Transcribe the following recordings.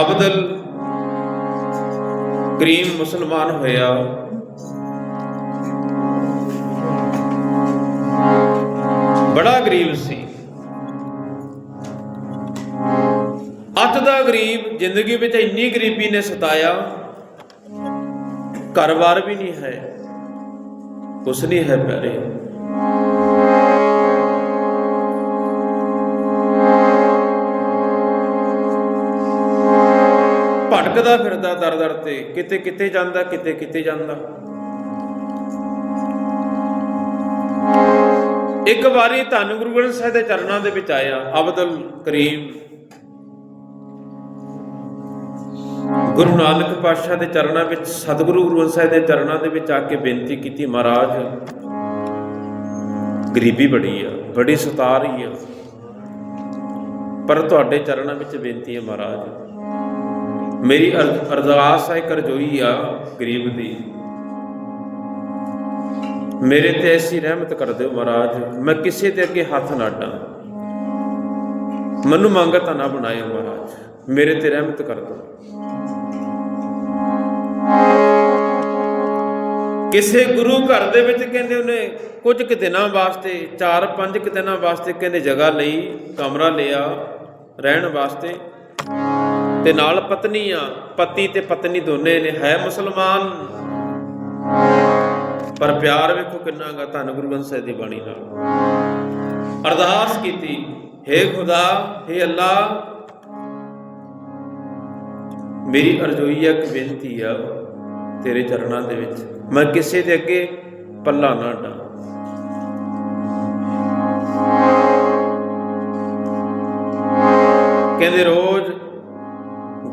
Abdul cream ਮੁਸਲਮਾਨ ਹੋਇਆ। ਬੜਾ ਗਰੀਬ ਸੀ। ਅੱਤ ਦਾ ਗਰੀਬ ਜ਼ਿੰਦਗੀ ਵਿੱਚ ਇੰਨੀ ਗਰੀਬੀ ਨੇ ਸਤਾਇਆ। ਘਰ-ਬਾਰ ਵੀ ਨਹੀਂ ਹੈ। ਕੁਛ ਨਹੀਂ ਹੈ ਪਿਆਰੇ। ਭਟਕਦਾ ਫਿਰਦਾ ਦਰ-ਦਰ ਤੇ, ਕਿਤੇ ਕਿਤੇ ਜਾਂਦਾ, ਕਿਤੇ ਕਿਤੇ ਜਾਂਦਾ। ਇੱਕ ਵਾਰੀ ਧੰਨ ਗੁਰੂ ਗ੍ਰੰਥ ਸਾਹਿਬ ਦੇ ਚਰਨਾਂ ਦੇ ਵਿੱਚ ਆਇਆ, ਅਬਦੁਲ ਕਰੀਮ। ਗੁਰੂ ਨਾਨਕ ਪਾਤਸ਼ਾਹ ਦੇ ਚਰਨਾਂ ਵਿੱਚ, ਸਤਿਗੁਰੂ ਗੁਰੂ ਗ੍ਰੰਥ ਸਾਹਿਬ ਦੇ ਚਰਨਾਂ ਦੇ ਵਿੱਚ ਆ ਕੇ ਬੇਨਤੀ ਕੀਤੀ, ਮਹਾਰਾਜ, ਗਰੀਬੀ ਬੜੀ ਆ, ਬੜੀ ਸਤਾ ਰਹੀ ਆ। ਪਰ ਤੁਹਾਡੇ ਚਰਨਾਂ ਵਿੱਚ ਬੇਨਤੀ ਹੈ, ਮਹਾਰਾਜ ਮੇਰੀ ਅਰ- ਅਰਦਾਸ ਹੈ ਕਰਜੋਈ ਆ ਗਰੀਬ ਦੀ। ਮੇਰੇ ਤੇ ਐਸੀ ਰਹਿਮਤ ਕਰ ਦਿਓ ਮਹਾਰਾਜ, ਮੈਂ ਕਿਸੇ ਦੇ ਅੱਗੇ ਹੱਥ ਨਾ ਅੱਡਾਂ। ਮੈਨੂੰ ਮੰਗਤਾ ਨਾ ਬਣਾਇਓ ਮਹਾਰਾਜ, ਮੇਰੇ ਤੇ ਰਹਿਮਤ ਕਰ ਦਿਓ। ਕਿਸੇ ਗੁਰੂ ਘਰ ਦੇ ਵਿੱਚ ਕਹਿੰਦੇ ਉਹਨੇ, ਕੁਝ ਕੁ ਦਿਨਾਂ ਵਾਸਤੇ 4-5 ਕੁ ਦਿਨਾਂ ਵਾਸਤੇ ਕਹਿੰਦੇ ਜਗ੍ਹਾ ਲਈ, ਕਮਰਾ ਲਿਆ, ਰਹਿਣ ਵਾਸਤੇ। ਤੇ ਨਾਲ ਪਤਨੀ ਆ। ਪਤੀ ਤੇ ਪਤਨੀ ਦੋਨੇ ਨੇ। ਹੈ ਮੁਸਲਮਾਨ? ਪਰ ਪਿਆਰ ਵੇਖੋ ਕਿੰਨਾ ਧੰਨ ਗੁਰੂ ਗ੍ਰੰਥ ਸਾਹਿਬ ਦੀ ਬਾਣੀ ਨਾਲ। ਅਰਦਾਸ ਕੀਤੀ हे ਖੁਦਾ हे ਅੱਲਾ, ਮੇਰੀ ਅਰਜ਼ੋਈ ਆ ਕਿ ਬੇਨਤੀ ਆ ਤੇਰੇ ਚਰਨਾਂ ਦੇ ਵਿੱਚ। ਮੈਂ ਕਿਸੇ ਦੇ ਅੱਗੇ ਪੱਲਾ ਨਾ ਡਾ। ਕਹਿੰਦੇ ਰੋ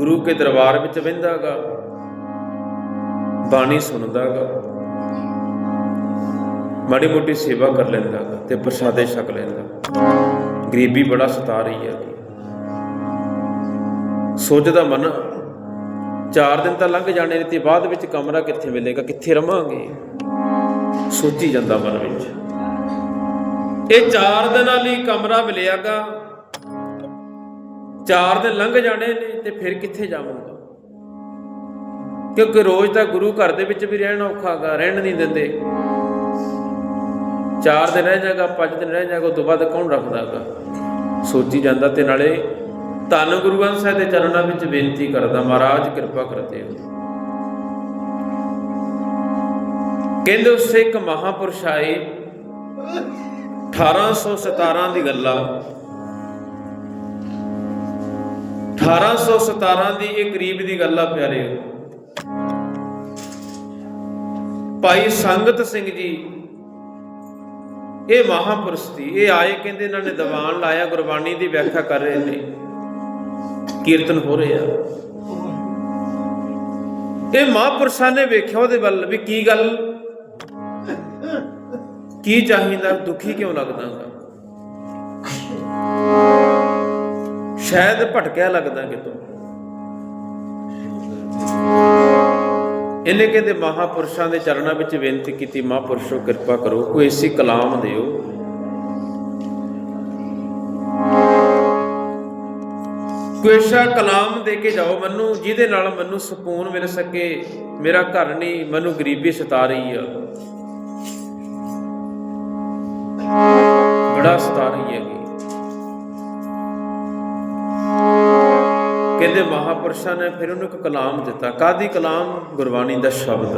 ਗੁਰੂ ਕੇ ਦਰਬਾਰ ਵਿੱਚ ਬਹਿੰਦਾਗਾ ਬਾਣੀ ਸੁਣਦਾਗਾ। ਮਾੜੀ ਮੋਟੀ ਸੇਵਾ ਕਰ ਲੈਂਦਾਗਾ ਤੇ ਪ੍ਰਸਾਦੇ ਛਕ ਲੈਂਦਾ। ਗਰੀਬੀ ਬੜਾ ਸਤਾ ਰਹੀ ਹੈ। ਸੋਚਦਾ ਮਨ, ਚਾਰ ਦਿਨ ਤਾਂ ਲੰਘ ਜਾਣੇ ਨੇ ਤੇ ਬਾਅਦ ਵਿੱਚ ਕਮਰਾ ਕਿੱਥੇ ਮਿਲੇਗਾ, ਕਿੱਥੇ ਰਵਾਂਗੇ? ਸੋਚੀ ਜਾਂਦਾ ਮਨ ਵਿੱਚ। ਇਹ ਚਾਰ ਦਿਨਾਂ ਲਈ ਕਮਰਾ ਮਿਲਿਆਗਾ। ਚਾਰ ਦਿਨ ਲੰਘ ਜਾਣੇ ਨੇ ਤੇ ਫਿਰ ਕਿੱਥੇ ਜਾਵਾਂਗਾ? ਕਿਉਂਕਿ ਰੋਜ਼ ਤਾਂ ਗੁਰੂ ਘਰ ਦੇ ਵਿੱਚ ਵੀ ਰਹਿਣਾ ਔਖਾਗਾ ਰਹਿਣ ਨਹੀਂ ਦਿੰਦੇ। ਚਾਰ ਦਿਨ ਰਹਿ ਜਾਗਾ ਪੰਜ ਦਿਨ ਰਹਿ ਜਾਗਾ ਤੋਂ ਬਾਅਦ ਕੌਣ ਰੱਖਦਾਗਾ ਸੋਚੀ ਜਾਂਦਾ ਤੇ ਨਾਲੇ ਧੰਨ ਗੁਰੂ ਗ੍ਰੰਥ ਸਾਹਿਬ ਦੇ ਚਰਨਾਂ ਵਿੱਚ ਬੇਨਤੀ ਕਰਦਾ, ਮਹਾਰਾਜ ਕਿਰਪਾ ਕਰਦੇ ਹੋ ਕਹਿੰਦੇ ਉਸ ਇੱਕ ਮਹਾਪੁਰਸ਼ ਆਏ 1817 ਦੀ ਗੱਲਾਂ। 1817 ਦੀ ਇਹ ਕਰੀਬ ਦੀ ਗੱਲ ਆ ਪਿਆਰੇ। ਭਾਈ ਸੰਗਤ ਸਿੰਘ ਜੀ, ਇਹ ਮਹਾਪੁਰਸ਼ ਇਹ ਆਏ ਕਹਿੰਦੇ ਇਹਨਾਂ ਨੇ ਦੀਵਾਨ ਲਾਇਆ, ਗੁਰਬਾਣੀ ਦੀ ਵਿਆਖਿਆ ਕਰ ਰਹੇ ਨੇ। ਕੀਰਤਨ ਹੋ ਰਿਹਾ ਇਹ ਮਹਾਪੁਰਸ਼ਾਂ ਨੇ ਵੇਖਿਆ ਉਹਦੇ ਵੱਲ ਵੀ ਕੀ ਗੱਲ, ਕੀ ਚਾਹੀਦਾ, ਦੁਖੀ ਕਿਉਂ ਲੱਗਦਾਗਾ ਸ਼ਾਇਦ ਭਟਕਿਆ ਲੱਗਦਾ ਕਿਤੋਂ। ਇਹਨੇ ਕਹਿੰਦੇ ਮਹਾਪੁਰਸ਼ਾਂ ਦੇ ਚਰਨਾਂ ਵਿੱਚ ਬੇਨਤੀ ਕੀਤੀ, ਮਹਾਪੁਰਸ਼ੋ ਕਿਰਪਾ ਕਰੋ, ਕੋਈ ਐਸੀ ਕਲਾਮ ਦਿਓ। ਕੋਈ ਕਲਾਮ ਦੇ ਕੇ ਜਾਓ, ਮੈਨੂੰ, ਜਿਹਦੇ ਨਾਲ ਮੈਨੂੰ ਸਕੂਨ ਮਿਲ ਸਕੇ, ਮੇਰਾ ਘਰ ਨਹੀਂ, ਮੈਨੂੰ ਗਰੀਬੀ ਸਤਾ ਰਹੀ ਆ। ਬੜਾ ਸਤਾ ਰਹੀ ਹੈ ਕਹਿੰਦੇ ਮਹਾਪੁਰਸ਼ਾਂ ਨੇ ਫਿਰ ਉਹਨੂੰ ਇੱਕ ਕਲਾਮ ਦਿੱਤਾ। ਕਾਦੀ ਕਲਾਮ? ਗੁਰਬਾਣੀ ਦਾ ਸ਼ਬਦ।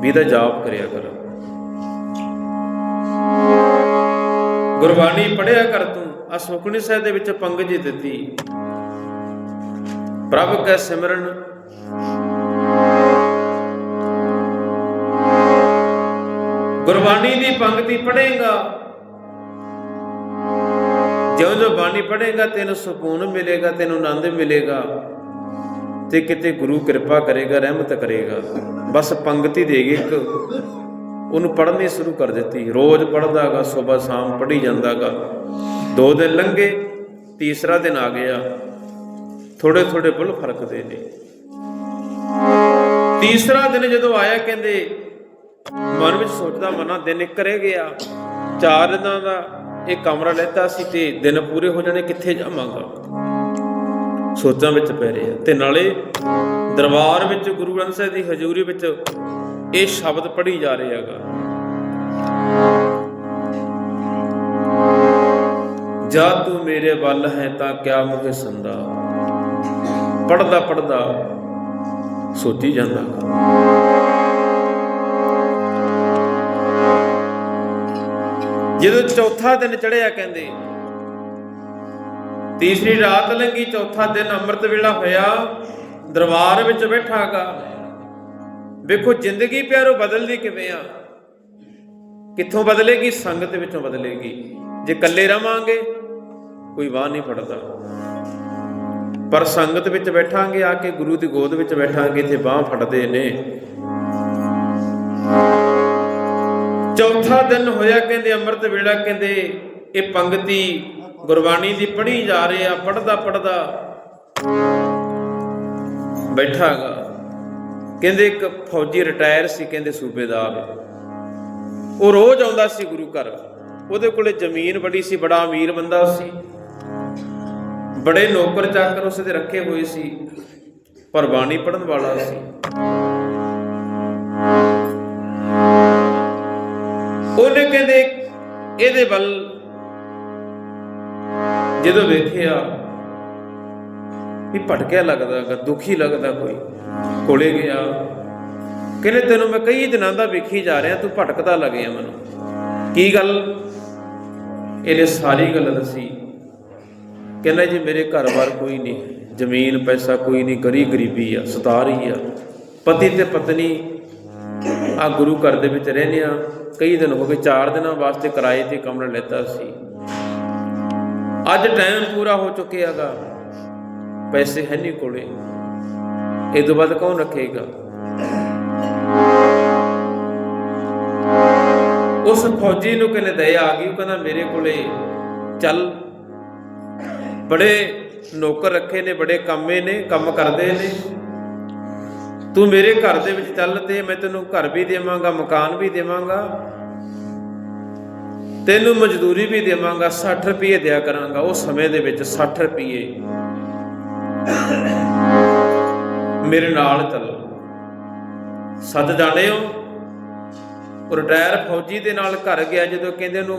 ਵੀ ਦਾ ਜਾਪ ਕਰਿਆ ਕਰ। ਗੁਰਬਾਣੀ ਪੜਿਆ ਕਰ ਤੂੰ। ਆ ਸੁਖਣੀ ਸਾਹਿਬ ਦੇ ਵਿੱਚ ਪੰਗ ਜੀ ਦਿੱਤੀ। ਪ੍ਰਭ ਕੈ ਸਿਮਰਨ। ਗੁਰਬਾਣੀ ਦੀ ਪੰਕਤੀ ਪੜੇਗਾ ਜਿਉਂ ਜਿਉਂ ਬਾਣੀ ਪੜ੍ਹੇਗਾ, ਤੈਨੂੰ ਸਕੂਨ ਮਿਲੇਗਾ, ਤੈਨੂੰ ਆਨੰਦ ਮਿਲੇਗਾ ਤੇ ਕਿਤੇ ਗੁਰੂ ਕਿਰਪਾ ਕਰੇਗਾ, ਰਹਿਮਤ ਕਰੇਗਾ। ਬਸ ਪੰਗਤੀ ਦੇਗੇ ਇੱਕ, ਉਹਨੂੰ ਪੜ੍ਹਨੀ ਸ਼ੁਰੂ ਕਰ ਦਿੱਤੀ। ਰੋਜ਼ ਪੜਦਾਗਾ ਸਵੇਰ ਸ਼ਾਮ ਪੜ੍ਹੀ ਜਾਂਦਾਗਾ। ਦੋ ਦਿਨ ਲੰਘੇ, ਤੀਸਰਾ ਦਿਨ ਆ ਗਿਆ। ਥੋੜੇ ਥੋੜੇ ਬੁੱਲ ਫਰਕਦੇ ਨੇ। ਤੀਸਰਾ ਦਿਨ ਜਦੋਂ ਆਇਆ, ਕਹਿੰਦੇ, ਮਨ ਵਿੱਚ ਸੋਚਦਾ, ਮਨਾ ਦਿਨ ਇੱਕ ਰਹਿ ਗਿਆ। ਚਾਰ ਦਿਨਾਂ ਦਾ ਇਹ ਕਮਰਾ ਲੈਤਾ ਸੀ ਤੇ ਦਿਨ ਪੂਰੇ ਹੋ ਜਾਣੇ ਕਿੱਥੇ ਜਾਵਾਂਗਾ? ਸੋਚਾਂ ਵਿੱਚ ਪੈ ਰਿਹਾ ਤੇ ਨਾਲੇ ਦਰਬਾਰ ਵਿੱਚ ਗੁਰੂ ਗ੍ਰੰਥ ਸਾਹਿਬ ਦੀ ਹਜ਼ੂਰੀ ਵਿੱਚ ਇਹ ਸ਼ਬਦ ਪੜ੍ਹੀ ਜਾ ਰਿਹਾ ਹੈਗਾ। ਜਾ ਤੂੰ ਮੇਰੇ ਵੱਲ ਹੈ ਤਾਂ ਕਿਆ ਮੁਝੇ ਸੰਦਾ? ਪੜਦਾ ਪੜਦਾ ਸੋਚੀ ਜਾਂਦਾ। ਜਦੋਂ ਚੌਥਾ ਦਿਨ ਚੜਿਆ ਕਹਿੰਦੇ, ਤੀਸਰੀ ਰਾਤ ਲੰਗੀ ਚੌਥਾ ਦਿਨ ਅੰਮ੍ਰਿਤ ਵੇਲਾ ਹੋਇਆ, ਦਰਬਾਰ ਵਿੱਚ ਬੈਠਾਗਾ। ਵੇਖੋ, ਜ਼ਿੰਦਗੀ ਪਿਆਰੋ ਬਦਲਦੀ ਕਿਵੇਂ ਆ? ਕਿੱਥੋਂ ਬਦਲੇਗੀ? ਸੰਗਤ ਵਿੱਚੋਂ ਬਦਲੇਗੀ। ਜੇ ਇਕੱਲੇ ਰਵਾਂਗੇ, ਕੋਈ ਵਾਹ ਨਹੀਂ ਫੜਦਾ। ਪਰ ਸੰਗਤ ਵਿੱਚ ਬੈਠਾਂਗੇ, ਆ ਕੇ ਗੁਰੂ ਦੀ ਗੋਦ ਵਿੱਚ ਬੈਠਾਂਗੇ ਤੇ ਬਾਹ ਫੜਦੇ ਨੇ। ਚੌਥਾ ਦਿਨ ਹੋਇਆ ਕਹਿੰਦੇ, ਅੰਮ੍ਰਿਤ ਵੇਲਾ ਕਹਿੰਦੇ, ਇਹ ਪੰਗਤੀ ਗੁਰਬਾਣੀ ਦੀ ਪੜ੍ਹੀ ਜਾ ਰਹੇ ਆ ਪੜਦਾ ਪੜਦਾ ਬੈਠਾਗਾ। ਕਹਿੰਦੇ ਇੱਕ ਫੌਜੀ ਰਿਟਾਇਰ ਸੀ, ਕਹਿੰਦੇ ਸੂਬੇਦਾਰ। ਉਹ ਰੋਜ਼ ਆਉਂਦਾ ਸੀ ਗੁਰੂ ਘਰ। ਉਹਦੇ ਕੋਲੇ ਜ਼ਮੀਨ ਬੜੀ ਸੀ, ਬੜਾ ਅਮੀਰ ਬੰਦਾ ਸੀ। ਬੜੇ ਨੌਕਰ ਚਾਕਰ ਉਸ ਦੇ ਰੱਖੇ ਹੋਏ ਸੀ, ਪਰ ਬਾਣੀ ਪੜਨ ਵਾਲਾ ਸੀ। ਉਹਨੇ ਕਹਿੰਦੇ, ਇਹਦੇ ਵੱਲ ਜਦੋਂ ਵੇਖਿਆ ਵੀ ਭਟਕਿਆ ਲੱਗਦਾਗਾ ਦੁਖੀ ਲੱਗਦਾ ਕੋਈ, ਕੋਲੇ ਗਿਆ। ਕਹਿੰਦੇ, ਤੈਨੂੰ ਮੈਂ ਕਈ ਦਿਨਾਂ ਦਾ ਵੇਖੀ ਜਾ ਰਿਹਾ, ਤੂੰ ਭਟਕਦਾ ਲੱਗਿਆ ਮੈਨੂੰ। ਕੀ ਗੱਲ? ਇਹਨੇ ਸਾਰੀ ਗੱਲ ਦੱਸੀ। ਕਹਿੰਦਾ, ਜੀ, ਮੇਰੇ ਘਰ-ਬਾਰ ਕੋਈ ਨਹੀਂ, ਜ਼ਮੀਨ, ਪੈਸਾ ਕੋਈ ਨਹੀਂ ਗਰੀ ਗਰੀਬੀ ਆ ਸਤਾ ਰਹੀ ਆ। ਪਤੀ ਤੇ ਪਤਨੀ ਆ ਗੁਰੂ ਘਰ ਦੇ ਵਿੱਚ ਰਹਿੰਦੇ ਆ ਕਈ ਦਿਨ ਹੋ ਗਏ 4 ਦਿਨਾਂ ਵਾਸਤੇ ਕਿਰਾਏ ਤੇ ਕਮਰਾ ਲੈਤਾ ਸੀ। ਅੱਜ ਟਾਈਮ ਪੂਰਾ ਹੋ ਚੁੱਕਿਆਗਾ। ਪੈਸੇ ਹੈ ਨਹੀਂ ਕੋਲੇ। ਇਹ ਤੋਂ ਬਾਅਦ ਕੌਣ ਰੱਖੇਗਾ? ਉਸ ਫੌਜੀ ਨੂੰ ਕਹਿੰਦੇ, ਦਇਆ ਆ ਗਈ। ਉਹ ਕਹਿੰਦਾ, ਮੇਰੇ ਕੋਲੇ ਚੱਲ। ਬੜੇ ਨੌਕਰ ਰੱਖੇ ਨੇ, ਬੜੇ ਕੰਮੇ ਨੇ, ਕੰਮ ਕਰਦੇ ਨੇ। ਤੂੰ ਮੇਰੇ ਘਰ ਦੇ ਵਿੱਚ ਚੱਲ ਤੇ ਮੈਂ ਤੈਨੂੰ ਘਰ ਵੀ ਦੇਵਾਂਗਾ, ਮਕਾਨ ਵੀ ਦੇਵਾਂਗਾ। ਤੈਨੂੰ ਮਜ਼ਦੂਰੀ ਵੀ ਦੇਵਾਂਗਾ 60 ਰੁਪਏ ਦਿਆ ਕਰਾਂਗਾ, ਉਹ ਸਮੇਂ ਦੇ ਵਿੱਚ 60 ਰੁਪਏ। ਮੇਰੇ ਨਾਲ ਚੱਲ। ਸੱਦ ਜਾਣੇ ਹੋ। ਰਿਟਾਇਰ ਫੌਜੀ ਦੇ ਨਾਲ ਘਰ ਗਿਆ ਜਦੋਂ ਕਹਿੰਦੇ ਉਹਨੂੰ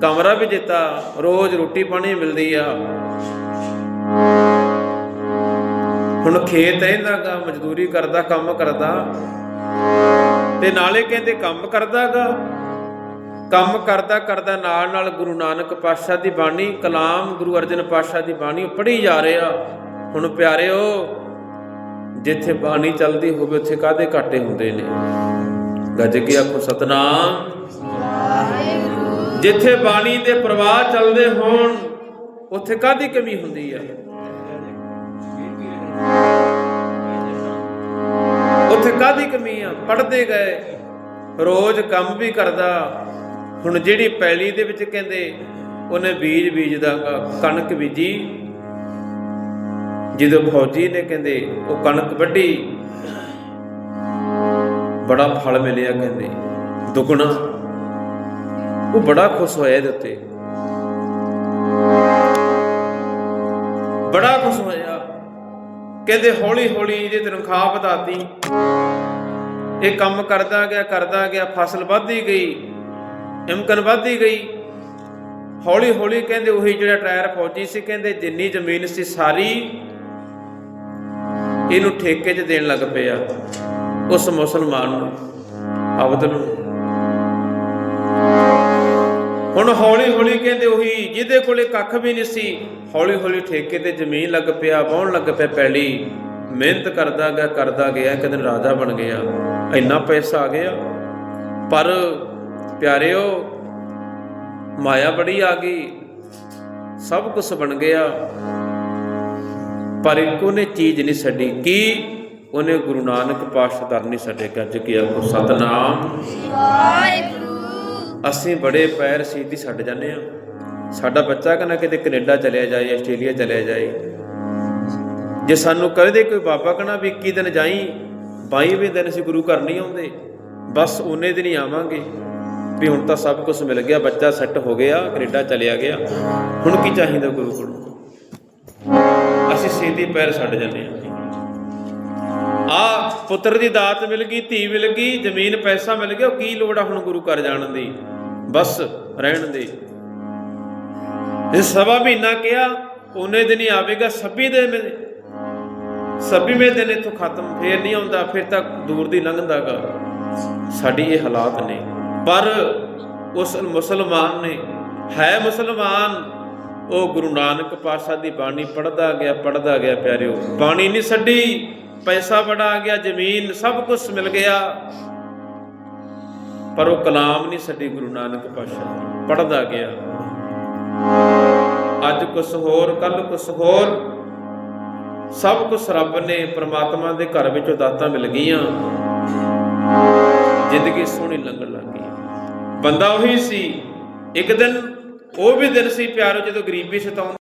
ਕਮਰਾ ਵੀ ਦਿੱਤਾ, ਰੋਜ਼ ਰੋਟੀ ਪਾਣੀ ਮਿਲਦੀ ਆ। ਹੁਣ ਖੇਤ ਰਹਿੰਦਾਗਾ ਮਜ਼ਦੂਰੀ ਕਰਦਾ, ਕੰਮ ਕਰਦਾ ਤੇ ਨਾਲੇ ਕਹਿੰਦੇ ਕੰਮ ਕਰਦਾਗਾ। ਕੰਮ ਕਰਦਾ ਕਰਦਾ, ਨਾਲ ਨਾਲ ਗੁਰੂ ਨਾਨਕ ਪਾਤਸ਼ਾਹ ਦੀ ਬਾਣੀ, ਕਲਾਮ ਗੁਰੂ ਅਰਜਨ ਪਾਤਸ਼ਾਹ ਦੀ ਬਾਣੀ ਪੜ੍ਹੀ ਜਾ ਰਿਹਾ। ਹੁਣ ਪਿਆਰਿਓ, ਜਿੱਥੇ ਬਾਣੀ ਚੱਲਦੀ ਹੋਵੇ ਉੱਥੇ ਕਾਦੇ ਘਾਟੇ ਹੁੰਦੇ ਨੇ? ਗੱਜ ਕੇ ਆਖੋ, ਸਤਨਾਮ। ਜਿੱਥੇ ਬਾਣੀ ਦੇ ਪ੍ਰਵਾਹ ਚੱਲਦੇ ਹੋਣ, ਉੱਥੇ ਕਾਦੀ ਕਮੀ ਹੁੰਦੀ ਆ? ਉੱਥੇ ਕਾਦੀ ਕਮੀ ਆ? ਪੜਦੇ ਗਏ। ਰੋਜ਼ ਕੰਮ ਵੀ ਕਰਦਾ। ਹੁਣ ਜਿਹੜੀ ਪੈਲੀ ਦੇ ਵਿੱਚ ਕਹਿੰਦੇ ਉਹਨੇ ਬੀਜ ਬੀਜਦਾ ਗਾ, ਕਣਕ ਬੀਜੀ। ਜਦੋਂ ਫੌਜੀ ਨੇ ਕਹਿੰਦੇ ਉਹ ਕਣਕ ਵੱਢੀ। ਬੜਾ ਫਲ ਮਿਲਿਆ ਕਹਿੰਦੇ। ਦੁੱਗਣਾ। ਉਹ ਬੜਾ ਖੁਸ਼ ਹੋਇਆ ਇਹਦੇ ਉੱਤੇ। ਬੜਾ ਖੁਸ਼ ਹੋਇਆ। ਕਹਿੰਦੇ ਹੌਲੀ ਹੌਲੀ ਇਹਦੀ ਤਨਖਾਹ ਵਧਾਤੀ। ਇਹ ਕੰਮ ਕਰਦਾ ਗਿਆ ਕਰਦਾ ਗਿਆ, ਫਸਲ ਵੱਧਦੀ ਗਈ, ਇਮਕਨ ਵੱਧਦੀ ਗਈ। ਹੌਲੀ ਹੌਲੀ ਕਹਿੰਦੇ ਉਹੀ ਜਿਹੜਾ ਟਾਇਰ ਫੌਜੀ ਸੀ, ਕਹਿੰਦੇ ਜਿੰਨੀ ਜ਼ਮੀਨ ਸੀ ਸਾਰੀ, ਇਹਨੂੰ ਠੇਕੇ 'ਚ ਦੇਣ ਲੱਗ ਪਿਆ, ਉਸ ਮੁਸਲਮਾਨ ਨੂੰ ਅਬਦ ਨੂੰ। ਹੁਣ ਹੌਲੀ ਹੌਲੀ ਕਹਿੰਦੇ ਉਹੀ ਜਿਹਦੇ ਕੋਲੇ ਕੱਖ ਵੀ ਨਹੀਂ ਸੀ ਹੌਲੀ ਹੌਲੀ ਠੇਕੇ ਤੇ ਜ਼ਮੀਨ ਲੱਗ ਪਿਆ ਵਾਹੁਣ ਲੱਗ ਪਿਆ ਪੈਲੀ। ਮਿਹਨਤ ਕਰਦਾ ਗਿਆ ਕਰਦਾ ਗਿਆ ਇੱਕ ਦਿਨ ਰਾਜਾ ਬਣ ਗਿਆ। ਇੰਨਾ ਪੈਸਾ ਆ ਗਿਆ। ਪਰ ਪਿਆਰਿਓ ਮਾਇਆ ਬੜੀ ਆ ਗਈ। ਸਭ ਕੁਝ ਬਣ ਗਿਆ। ਪਰ ਇੱਕ ਉਹਨੇ ਚੀਜ਼ ਨਹੀਂ ਛੱਡੀ। ਕੀ? ਉਹਨੇ ਗੁਰੂ ਨਾਨਕ ਪਾਤਸ਼ਾਹ ਦਰ ਨਹੀਂ ਛੱਡੇ। ਗੱਜ ਕੇ ਆਖੋ ਸਤਨਾਮ। ਅਸੀਂ ਬੜੇ ਪੈਰ ਸਿੱਧੀ ਛੱਡ ਜਾਂਦੇ ਆ ਸਾਡਾ ਬੱਚਾ ਕਹਿੰਦਾ ਕਿਤੇ ਕੈਨੇਡਾ ਚਲਿਆ ਜਾਏ, ਆਸਟ੍ਰੇਲੀਆ ਚਲਿਆ ਜਾਏ। ਜੇ ਸਾਨੂੰ ਕਹਦੇ ਕੋਈ ਬਾਬਾ ਕਹਣਾ ਵੀ 21 ਦਿਨ ਜਾਈ 22ਵੇਂ ਦਿਨ ਅਸੀਂ ਗੁਰੂ ਘਰ ਨਹੀਂ ਆਉਂਦੇ, ਬਸ ਉਹਨੇ ਦਿਨ ਹੀ ਆਵਾਂਗੇ। ਵੀ ਹੁਣ ਤਾਂ ਸਭ ਕੁਝ ਮਿਲ ਗਿਆ, ਬੱਚਾ ਸੈੱਟ ਹੋ ਗਿਆ, ਕੈਨੇਡਾ ਚਲਿਆ ਗਿਆ। ਹੁਣ ਕੀ ਚਾਹੀਦਾ ਗੁਰੂ ਕੋਲੋਂ? ਅਸੀਂ ਛੇਤੀ ਪੈਰ ਛੱਡ ਜਾਂਦੇ ਹਾਂ। ਆ ਪੁੱਤਰ ਦੀ ਦਾਤ ਮਿਲ ਗਈ, ਧੀ ਮਿਲ ਗਈ, ਜ਼ਮੀਨ, ਪੈਸਾ ਮਿਲ ਗਿਆ, ਉਹ ਕੀ ਲੋੜ ਆ ਹੁਣ ਗੁਰੂ ਘਰ ਜਾਣ ਦੀ? ਬਸ ਰਹਿਣ ਦੇ। ਇਹ ਸਵਾ ਮਹੀਨਾ ਕਿਹਾ, ਉਹਨੇ ਦਿਨ ਹੀ ਆਵੇਗਾ 26 ਦੇ ਸੱਬੀਵੇਂ ਦਿਨ ਇਥੋਂ ਖਤਮ, ਫੇਰ ਨਹੀਂ ਆਉਂਦਾ, ਫਿਰ ਤਾਂ ਦੂਰ ਦੀ ਲੰਘਦਾਗਾ। ਸਾਡੀ ਇਹ ਹਾਲਾਤ ਨੇ। ਪਰ ਉਸ ਮੁਸਲਮਾਨ ਨੇ, ਹੈ ਮੁਸਲਮਾਨ, ਉਹ ਗੁਰੂ ਨਾਨਕ ਪਾਤਸ਼ਾਹ ਦੀ ਬਾਣੀ ਪੜਦਾ ਗਿਆ ਪੜਦਾ ਗਿਆ ਪਿਆਰਿਓ। ਬਾਣੀ ਨਹੀਂ ਛੱਡੀ, ਪੈਸਾ ਬੜਾ ਆ ਗਿਆ, ਜ਼ਮੀਨ, ਸਭ ਕੁਝ ਮਿਲ ਗਿਆ। ਪਰ ਉਹ ਕਲਾਮ ਨਹੀਂ ਛੱਡੀ ਗੁਰੂ ਨਾਨਕ ਪਾਤਸ਼ਾਹ ਪੜਦਾ ਗਿਆ। ਅੱਜ ਕੁਛ ਹੋਰ ਕੱਲ ਕੁਛ ਹੋਰ। ਸਭ ਕੁਛ ਰੱਬ ਨੇ ਪ੍ਰਮਾਤਮਾ ਦੇ ਘਰ ਵਿੱਚੋਂ ਦਾਤਾਂ ਮਿਲ ਗਈਆਂ। ਜ਼ਿੰਦਗੀ ਸੋਹਣੀ ਲੰਘਣ ਲੱਗ ਗਈ। ਬੰਦਾ ਉਹੀ ਸੀ। ਇੱਕ ਦਿਨ, ਉਹ ਵੀ ਦਿਨ ਸੀ ਪਿਆਰੋ, ਜਦੋਂ ਗਰੀਬੀ ਸਤਾਉਂਦੀ